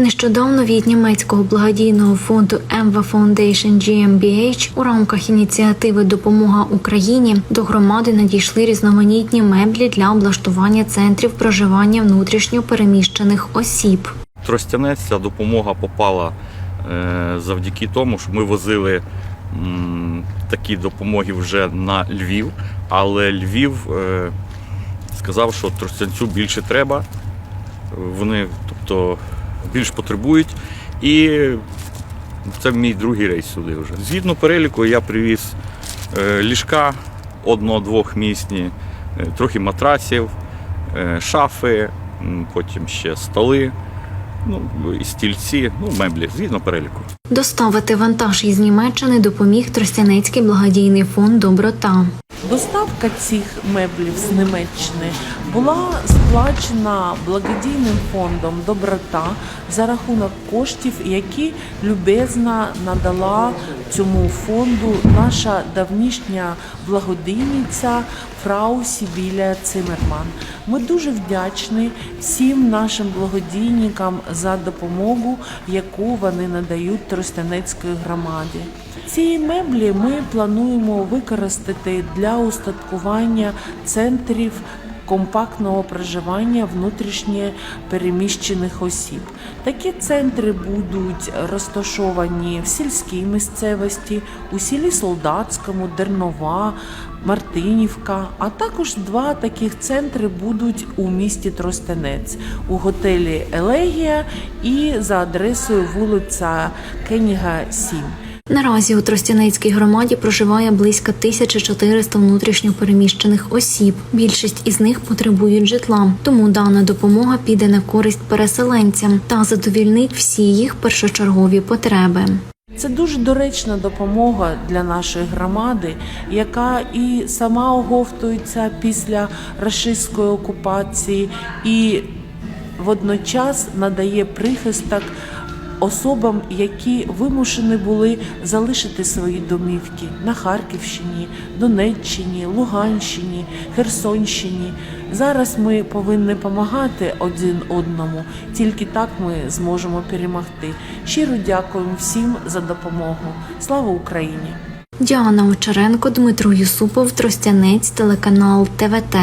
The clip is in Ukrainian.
Нещодавно від німецького благодійного фонду Emva Foundation GmbH у рамках ініціативи Допомога Україні до громади надійшли різноманітні меблі для облаштування центрів проживання внутрішньо переміщених осіб. Тростянець ця допомога попала е, завдяки тому, що ми возили такі допомоги вже на Львів, але Львів е, сказав, що Тростянцю більше треба. Вони тобто, більш потребують. І це мій другий рейс сюди вже. Згідно переліку, я привіз е, ліжка одно-двохмісні, е, трохи матрасів, е, шафи, потім ще столи ну, і стільці, ну, меблі, згідно переліку. Доставити вантаж із Німеччини допоміг Тростянецький благодійний фонд Доброта. Доставка цих меблів з Німеччини була сплачена благодійним фондом Доброта за рахунок коштів, які любезно надала цьому фонду наша давнішня благодійниця фрау Сібіля Цимерман. Ми дуже вдячні всім нашим благодійникам за допомогу, яку вони надають Тростянецької громаді. Ці меблі ми плануємо використати для устаткування центрів компактного проживання внутрішньо переміщених осіб. Такі центри будуть розташовані в сільській місцевості, у селі Солдатському, Дернова, Мартинівка, а також два таких центри будуть у місті Тростянець у готелі Елегія і за адресою вулиця Кеніга 7. Наразі у Тростянецькій громаді проживає близько 1400 внутрішньо переміщених осіб. Більшість із них потребують житла, тому дана допомога піде на користь переселенцям та задовільнить всі їх першочергові потреби. Це дуже доречна допомога для нашої громади, яка і сама оговтується після рашистської окупації, і водночас надає прихисток особам, які вимушені були залишити свої домівки на Харківщині, Донеччині, Луганщині, Херсонщині. Зараз ми повинні допомагати один одному, тільки так ми зможемо перемогти. Щиро дякуємо всім за допомогу. Слава Україні! Діана Очеренко, Дмитро Юсупов, Тростянець, телеканал ТВТ.